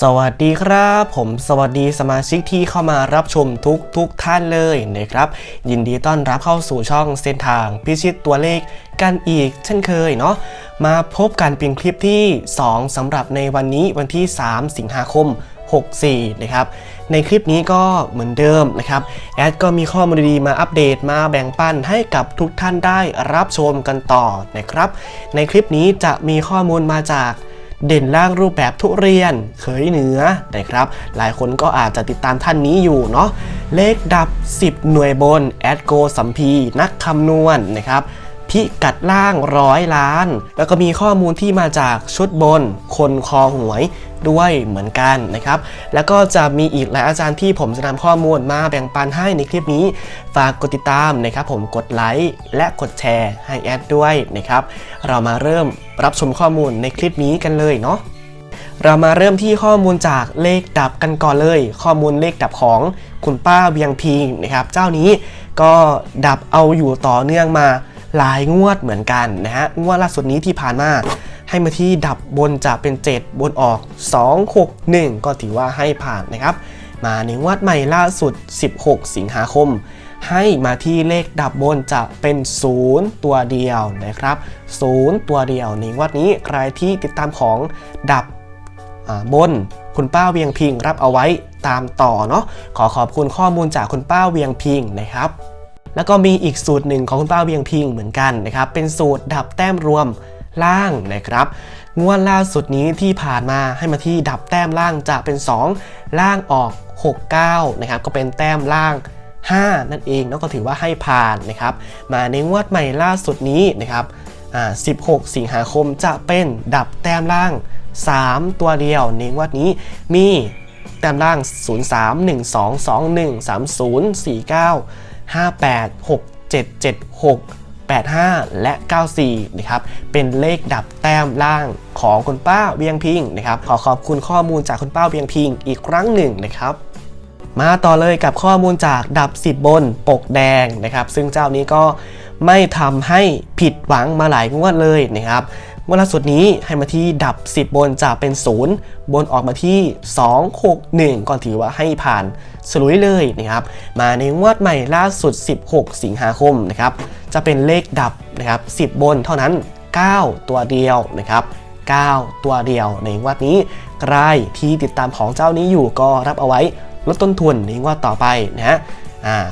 สวัสดีครับผมสวัสดีสมาชิกที่เข้ามารับชมทุกทุกท่านเลยนะครับ ยินดีต้อนรับเข้าสู่ช่องเส้นทางพิชิตตัวเลขกันอีกเช่นเคยเนาะมาพบกันเป็นคลิปที่ 2สำหรับในวันนี้วันที่ 3 สิงหาคม 64 นะครับ ในคลิปนี้ก็เหมือนเดิมนะครับ แอดก็มีข้อมูลดีมาอัปเดตมาแบ่งปันให้กับทุกท่านได้รับชมกันต่อนะครับ ในคลิปนี้จะมีข้อมูลมาจาก เด่นล่างรูปแบบทุเรียนเขยเหนือนะครับ หลายคนก็อาจจะติดตามท่านนี้อยู่เนาะเลขดับ 10 หน่วยบนแอดโกสัมพีนักคำนวณนนะครับ พิกัดล่างร้อยล้าน แล้วก็มีข้อมูลที่มาจากชุดบน คนคอหวยด้วยเหมือนกันนะครับ แล้วก็จะมีอีกหลายอาจารย์ที่ผมจะนำข้อมูลมาแบ่งปันให้ในคลิปนี้ ฝากกดติดตามนะครับ ผมกดไลค์และกดแชร์ให้แอดด้วยนะครับ เรามาเริ่มรับชมข้อมูลในคลิปนี้กันเลยเนาะเรามาเริ่มที่ข้อมูลจากเลขดับกันก่อนเลย ข้อมูลเลขดับของคุณป้าเวียงพิงนะครับ เจ้านี้ก็ดับเอาอยู่ต่อเนื่องมา หลายงวดเหมือนกันนะฮะงวดล่าสุดนี้ที่ผ่านมาให้มาที่ดับบนจะเป็น 7 บนออก 2 6 1 ก็ถือว่าให้ผ่านนะครับ มาในงวดใหม่ล่าสุด 16 สิงหาคม ให้มาที่เลขดับบนจะเป็น 0 ตัวเดียวนะครับ 0 ตัวเดียวในงวดนี้ใครที่ติดตามของดับบนคุณป้าเวียงพิงรับเอาไว้ตามต่อเนาะขอขอบคุณข้อมูลจากคุณป้าเวียงพิงนะครับ แล้วก็มีอีกสูตรหนึ่งของคุณป้าเวียงพิงเหมือนกันนะครับ เป็นสูตรดับแต้มรวมล่างนะครับ งวดล่าสุดนี้ที่ผ่านมาให้มาที่ดับแต้มล่างจะเป็น 2 ล่างออก 69 นะครับ ก็เป็นแต้มล่าง 5 นั่นเองแล้วก็ถือว่าให้ผ่านนะครับ มาในงวดใหม่ล่าสุดนี้นะครับ16 สิงหาคมจะเป็นดับแต้มล่าง 3 ตัวเดียวในงวดนี้มีแต้มล่าง 0 3 1 2 2 5 8 6 7 7 6 85 และ 94 นะครับ เป็นเลขดับแต้มล่างของคุณป้าเวียงพิงนะครับ ขอขอบคุณข้อมูลจากคุณป้าเวียงพิงอีกครั้งหนึ่งนะครับมาต่อเลยกับข้อมูลจากดับ 10 บนปกแดงนะครับ ซึ่งเจ้านี้ก็ไม่ทำให้ผิดหวังมาหลายงวดเลยนะครับ งวดล่าสุดนี้ให้มาที่ดับ 10 บนจะเป็น 0 บนออกมาที่ 2 6 1ก็ถือว่าให้ผ่านสลุยเลยนะครับมาในงวดใหม่ล่าสุด 16 สิงหาคมนะครับจะเป็นเลขดับนะครับ10 บนเท่านั้น 9 ตัวเดียวนะครับ9 ตัวเดียวในงวดนี้ใครที่ติดตามของเจ้านี้อยู่ก็รับเอาไว้ลดต้นทุนในงวดต่อไปนะฮะ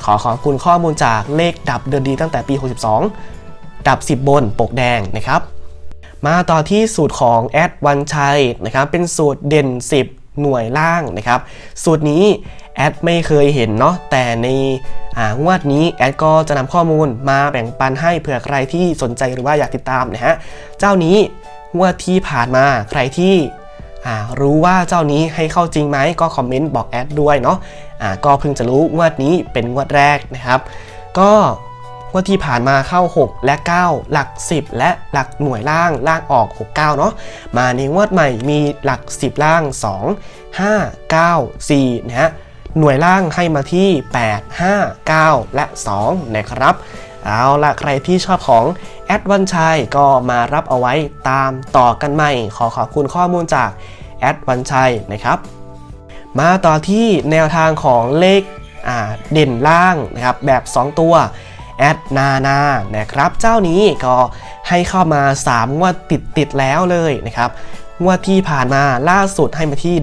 ขอขอบคุณข้อมูลจากเลขดับเดินดีตั้งแต่ปี 62 ดับ 10 บนปกแดงนะครับ มาต่อที่สูตรของแอดวันชัยนะครับเป็นสูตรเด่น 10 หน่วยล่างนะครับสูตรนี้แอดไม่เคยเห็นเนาะแต่ในอ่างวดนี้แอดก็จะนำข้อมูลมาแบ่งปันให้เผื่อใครที่สนใจหรือว่าอยากติดตามนะฮะเจ้านี้งวดที่ผ่านมาใครที่อ่ารู้ว่าเจ้านี้ให้เข้าจริงไหมก็คอมเมนต์บอกแอดด้วยเนาะอ่าก็เพิ่งจะรู้งวดนี้เป็นงวดแรกนะครับ ก็ วดที่ผ่านมาเข้า 6 และ 9 หลัก 10 และหลักหน่วยล่างล่างออก 6 9 เนาะมาในงวดใหม่มีหลัก 10 ล่าง 2 5 9 4 นะฮะหน่วยล่างให้มาที่ 8 5 9 และ 2 นะครับ เอาละใครที่ชอบของแอดวันชัยก็มารับเอาไว้ตามต่อกันใหม่ ขอขอบคุณข้อมูลจากแอดวันชัยนะครับ มาต่อที่แนวทางของเลขเด่นล่างนะครับแบบ 2 ตัว แอดนานานะครับ เจ้านี้ก็ให้เข้ามา 3 งวดติดติดแล้วเลยนะครับงวดที่ผ่านมาล่าสุดให้มาที่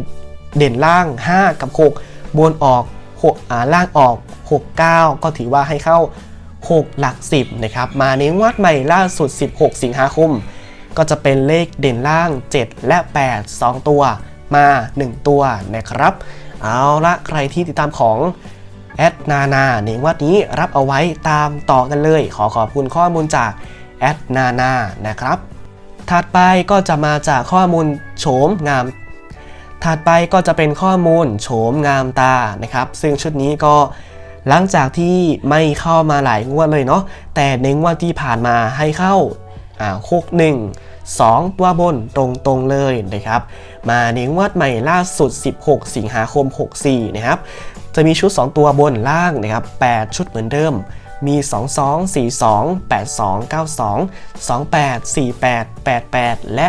เด่นล่าง 5 กับ 6 บนออก6อ่าล่างออก 6 9 ก็ถือว่าให้เข้า 6 หลัก 10นะครับมาในงวดใหม่ล่าสุด 16 สิงหาคม ก็จะเป็นเลขเด่นล่าง 7 และ 8 2 ตัวมา 1 ตัวนะครับ เอาละใครที่ติดตามของ แอดนานาในงวัดนี้รับเอาไว้ตามต่อกันเลย ขอขอบคุณข้อมูลจากแอดนานานะครับ ถัดไปก็จะมาจากข้อมูลโฉมงาม ถัดไปก็จะเป็นข้อมูลโฉมงามตานะครับ ซึ่งชุดนี้ก็หลังจากที่ไม่เข้ามาหลายงวดเลยเนาะแต่ในงวดที่ผ่านมาให้เข้าอ่าคกหนึ่งสองตัวบนตรงๆเลยนะครับ มาในงวดใหม่ล่าสุด 16 สิงหาคม 64 นะครับ จะมีชุด 2 ตัวบนล่างนะครับ8ชุดเหมือนเดิม มี 22 42 82 92 28 48 88 และ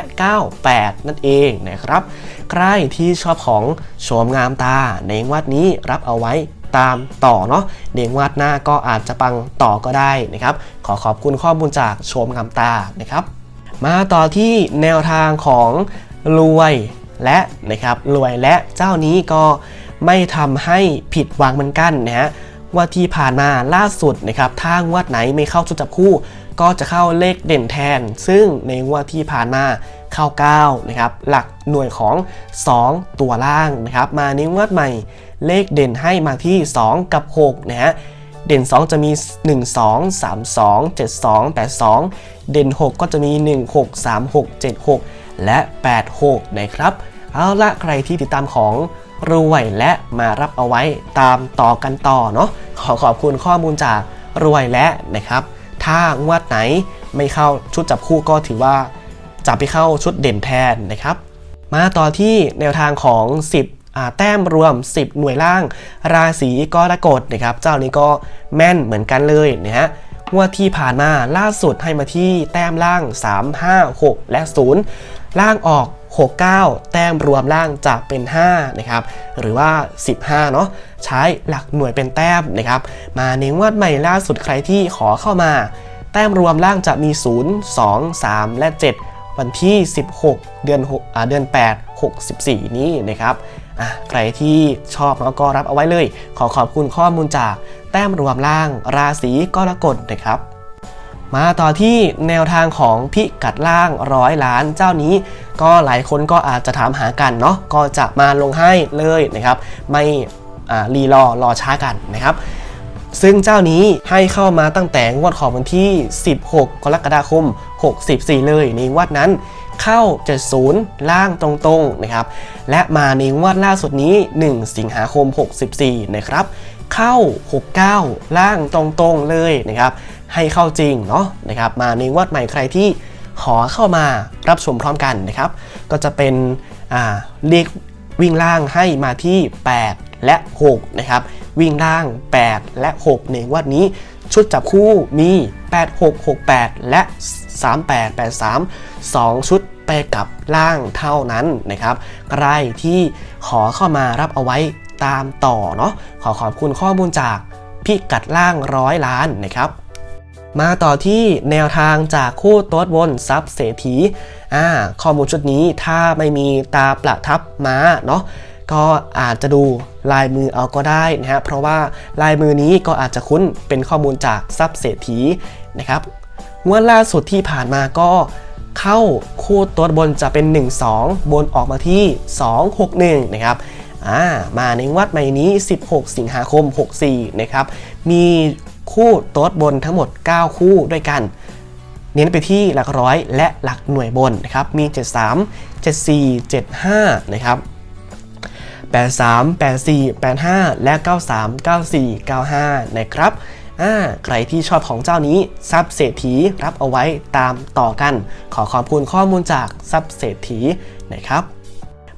98 นั่นเองนะครับ ใครที่ชอบของโฉมงามตาในงวดนี้รับเอาไว้ตามต่อเนาะในงวดหน้าก็อาจจะปังต่อก็ได้นะครับ ขอขอบคุณข้อมูลจากโฉมงามตานะครับ มาต่อที่แนวทางของรวยและนะครับรวยและเจ้านี้ก็ ไม่ทำให้ผิดหวังเหมือนกันนะฮะว่าที่ผ่านมาล่าสุดนะครับถ้างวดไหนไม่เข้าชุดจับคู่ ก็จะเข้าเลขเด่นแทน ซึ่งในงวดที่ผ่านมาเข้า9นะครับหลักหน่วยของ 2 ตัวล่างนะครับมาในงวดใหม่เลขเด่นให้มาที่ 2 กับ6นะฮะเด่น 2 จะมี 1 2 3 2 7 2 8 2 เด่น 6 ก็จะมี 1 6 3 6 7 6 และ 8 6 นะครับ เอาละใครที่ติดตามของ รวยและมารับเอาไว้ตามต่อกันต่อเนาะขอขอบคุณข้อมูลจากรวยและนะครับ ถ้างวดไหนไม่เข้าชุดจับคู่ก็ถือว่าจะไปเข้าชุดเด่นแทนนะครับ มาต่อที่แนวทางของ 10 แต้มรวม 10 หน่วยล่าง ราศีกรกฎนะครับ เจ้านี้ก็แม่นเหมือนกันเลยนะฮะงวดที่ผ่านมาล่าสุดให้มาที่แต้มล่าง 3 5 6 และ 0 ล่างออก 69 แต้มรวมล่างจะเป็น 5 นะครับ หรือว่า 15 เนาะใช้หลักหน่วยเป็นแต้มนะครับ มาในงวดใหม่ล่าสุดใครที่ขอเข้ามา แต้มรวมล่างจะมี 0 2 3 และ 7 วันที่ 16 เดือน6อ่าเดือน 8 64 นี้นะครับอะใครที่ชอบเนาะก็รับเอาไว้เลย ขอขอบคุณข้อมูลจากแต้มรวมล่างราศีกรกฎนะครับ มาต่อที่แนวทางของพิกัดล่างร้อยล้านเจ้านี้ ก็หลายคนก็อาจจะถามหากันเนาะก็จะมาลงให้เลยนะครับ ไม่รีรอรอช้ากันนะครับ ซึ่งเจ้านี้ให้เข้ามาตั้งแต่งวดของวันที่ 16 กรกฎาคม 64 เลยในงวดนั้นเข้า 70 ล่างตรงๆนะครับ และมาในงวดล่าสุดนี้ 1 สิงหาคม 64 นะครับ เข้า 69 ล่างตรงๆเลยนะครับ ให้เข้าจริงเนาะนะครับ มาในงวดใหม่ใครที่ขอเข้ามารับชมพร้อมกันนะครับ ก็จะเป็นเลขวิ่งล่างให้มาที่ 8 และ 6 นะครับ วิ่งล่าง 8 และ 6 ในงวันนี้ชุดจับคู่มี 8 6 6 8 และ 3 8 8 3 2 ชุดไปกับล่างเท่านั้นนะครับ ใครที่ขอเข้ามารับเอาไว้ ตามต่อเนาะขอขอบคุณข้อมูลจากพิกัดล่างร้อยล้านนะครับมาต่อที่แนวทางจากคู่โต๊ดบนซับเศรษฐีอ่าข้อมูลชุดนี้ถ้าไม่มีตาประทับม้าเนาะก็อาจจะดูลายมือเอาก็ได้นะฮะเพราะว่าลายมือนี้ก็อาจจะคุ้นเป็นข้อมูลจากซับเศรษฐีนะครับงวดล่าสุดที่ผ่านมาก็เข้าคู่ต๊ดบนจะเป็น 1-2 บนออกมาที่ 2-6-1 นะครับ อ่ามาในวัดใหม่นี้ 16 สิงหาคม 64 นะครับ มีคู่โต๊ดบนทั้งหมด 9 คู่ด้วยกัน เน้นไปที่หลักร้อยและหลักหน่วยบนนะครับ มี 73 74 75 นะครับ 83 84 85 และ 93 94 95 นะครับอ่าใครที่ชอบของเจ้านี้ซับเศรษฐีรับเอาไว้ตามต่อกัน ขอขอบคุณข้อมูลจากซับเศรษฐีนะครับ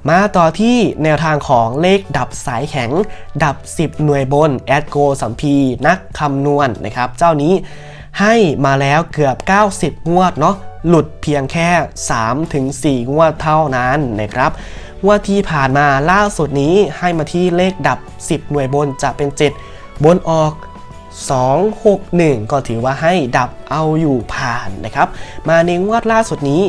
มาต่อที่แนวทางของเลขดับสายแข็ง ดับ 10 หน่วยบน แอดโกสัมพีนักคำนวณนนะครับ เจ้านี้ให้มาแล้วเกือบ 90 งวดเนาะหลุดเพียงแค่ 3-4 งวดเท่านั้นนะครับงวดที่ผ่านมาล่าสุดนี้ให้มาที่เลขดับ 10 หน่วยบนจะเป็น 7 บนออก 2 6 1 ก็ถือว่าให้ดับเอาอยู่ผ่านนะครับ มาในงวดล่าสุดนี้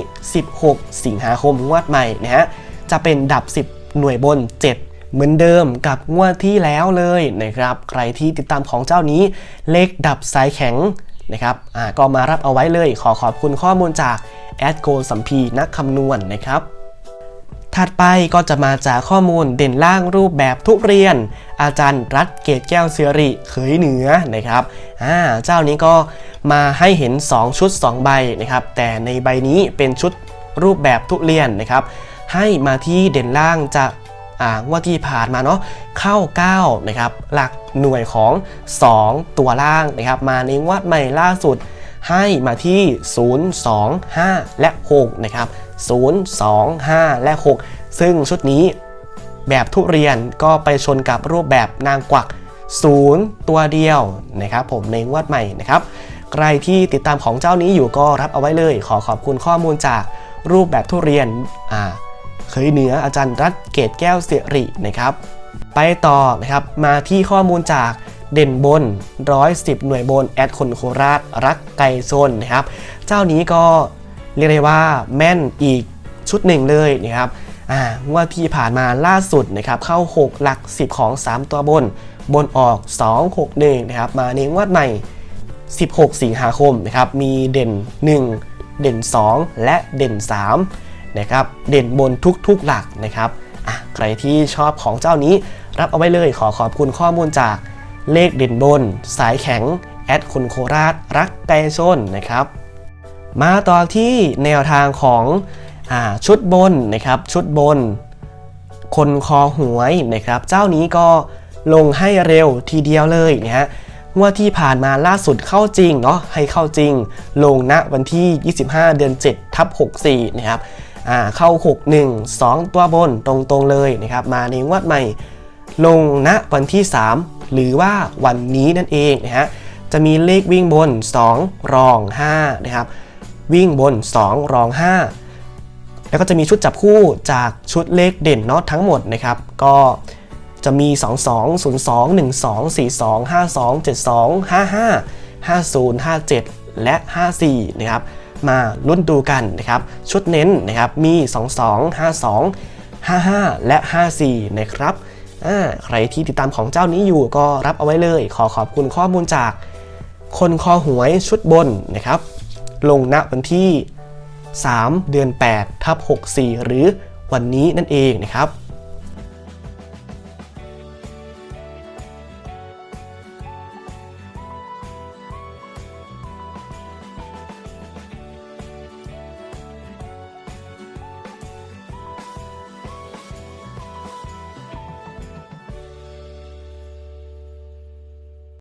16 สิงหาคมงวดใหม่นะฮะ จะเป็นดับ 10 หน่วยบน 7เหมือนเดิมกับงวดที่แล้วเลยนะครับ ใครที่ติดตามของเจ้านี้เลขดับสายแข็งนะครับอ่าก็มารับเอาไว้เลย ขอขอบคุณข้อมูลจากแอดโกสัมพีนักคำนวณนะครับ ถัดไปก็จะมาจากข้อมูลเด่นล่างรูปแบบทุเรียน อาจารย์รัฐเกตแก้วเสริเขยเหนือนะครับอ่าเจ้านี้ก็มาให้เห็น 2 ชุด 2 ใบนะครับ แต่ในใบนี้เป็นชุดรูปแบบทุเรียนนะครับ ให้มาที่เด่นล่างจะอ่าที่ผ่านมาเนาะเข้า 9 นะครับ หลักหน่วยของ 2 ตัวล่างนะครับ มาในงวดใหม่ล่าสุดให้มาที่ 0 2 5 และ 6 นะครับ 0 2 5 และ 6 ซึ่งชุดนี้แบบทุเรียนก็ไปชนกับรูปแบบนางกวัก 0 ตัวเดียวนะครับ ผมในงวดใหม่นะครับ ใครที่ติดตามของเจ้านี้อยู่ก็รับเอาไว้เลย ขอขอบคุณข้อมูลจากรูปแบบทุเรียนอ่า เคยเหนืออาจารย์รัตเกตแก้วเสรินะครับไปต่อนะครับมาที่ข้อมูลจากเด่นบน 110 หน่วยบน แอดคนโคราช รักไก่โซนนะครับ เจ้านี้ก็เรียกได้ว่าแม่นอีกชุดหนึ่งเลยนะครับอ่าที่ผ่านมาล่าสุดนะครับเข้า 6 หลัก 10 ของ 3 ตัวบน บนออก 2 6 1 นะครับ มาในงวดใหม่ 16 สิงหาคมนะครับ มีเด่น 1 เด่น 2 และเด่น 3 นะครับเด่นบนทุกๆหลักนะครับอะใครที่ชอบของเจ้านี้รับเอาไว้เลยขอขอบคุณข้อมูลจากเลขเด่นบน สายแข็ง แอดคนโคราช รักไก่ชนนะครับ มาต่อที่แนวทางของอชุดบนนะครับ ชุดบน คนคอหวยนะครับ เจ้านี้ก็ลงให้เร็วทีเดียวเลยนะฮะงวดที่ผ่านมาล่าสุดเข้าจริงเนาะให้เข้าจริง ลงณวันที่ 25 เดือน 7 ทับ 64 นะครับ เข้า 61 2 ตัวบนตรงๆเลยนะครับมาในงวดใหม่ลงณวันที่ 3 หรือว่าวันนี้นั่นเองนะฮะจะมีเลขวิ่งบน 2 รอง5นะครับวิ่งบน 2 รอง 5 แล้วก็จะมีชุดจับคู่จากชุดเลขเด่นเนาะทั้งหมดนะครับก็จะมี 2 2 0 2 1 2 4 2 5 2 7 2 5 5 5 0 5 7 และ 54 นะครับ มาลุ้นดูกันนะครับชุดเน้นนะครับมี 2 2 5 2 55 และ 54 นะครับใครที่ติดตามของเจ้านี้อยู่ก็รับเอาไว้เลย ขอขอบคุณข้อมูลจาก คนคอหวยชุดบนนะครับ ลงณวันที่ 3 เดือน8ทับ64 หรือวันนี้นั่นเองนะครับ